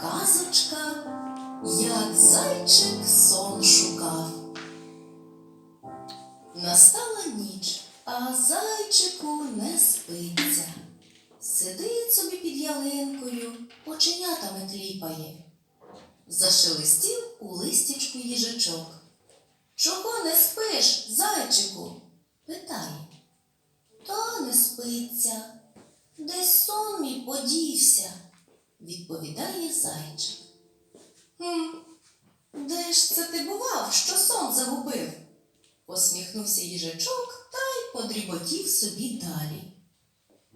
Казочка, як зайчик сон шукав. Настала ніч, а зайчику не спиться. Сидить собі під ялинкою, оченятами кліпає. Зашелестів у листячку їжачок. Чого не спиш, зайчику? питає. Та не спиться. Десь сон мій подівся, відповідає зайчик. Хм, де ж це ти бував, що сон загубив? Посміхнувся їжачок та й подріботів собі далі.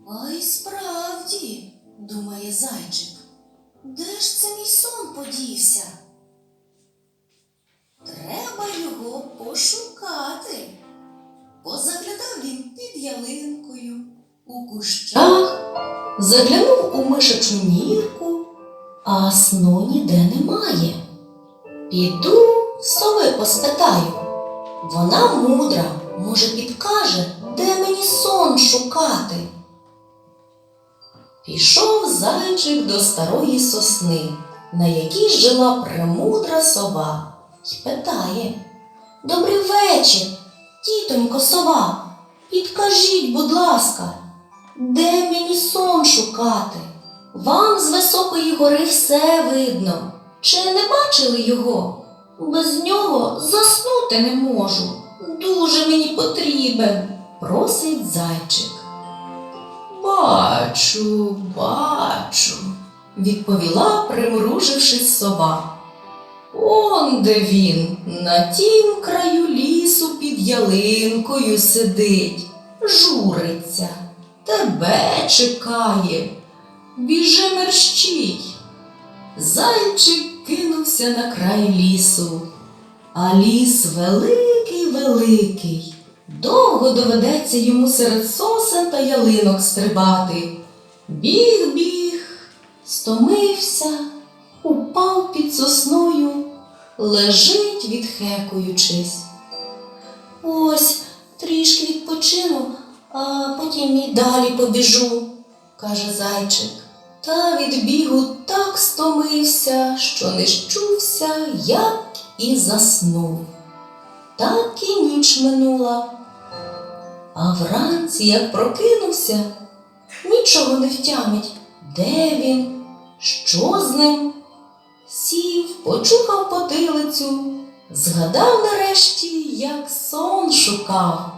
А справді, думає зайчик, де ж це мій сон подівся? Треба його пошукати. Позаглядав він під ялинкою, у кущах, заглянув у мишачу нірку, а сну ніде немає. Піду сови поспитаю. Вона мудра, може, підкаже, де мені сон шукати. Пішов зайчик до старої сосни, на якій жила премудра сова, й питає Добрий вечір, тітонько сова, підкажіть, будь ласка, де мені сон шукати? Вам з високої гори все видно. Чи не бачили його? Без нього заснути не можу. Дуже мені потрібен, просить зайчик. Бачу, бачу, відповіла, примружившись сова. Он де він, на тім краю лісу під ялинкою сидить, журиться, тебе чекає, біжи мерщій. Зайчик кинувся на край лісу, а ліс великий, великий. Довго доведеться йому серед сосен та ялинок стрибати. Біг, біг, стомився, упав під сосною, лежить, відхекуючись. Ось трішки відпочину, а потім і далі побіжу, каже зайчик. Та від бігу так стомився, що не щувся, як і заснув. Так і ніч минула. А вранці, як прокинувся, нічого не втямить, де він, що з ним. Сів, почухав потилицю, згадав нарешті, як сон шукав.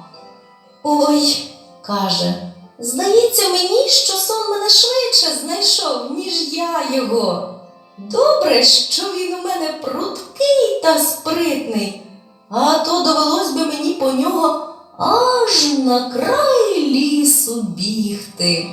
Ой, каже, здається мені, що сон мене швидше знайшов, ніж я його. Добре, що він у мене пруткий та спритний, а то довелось би мені по нього аж на край лісу бігти.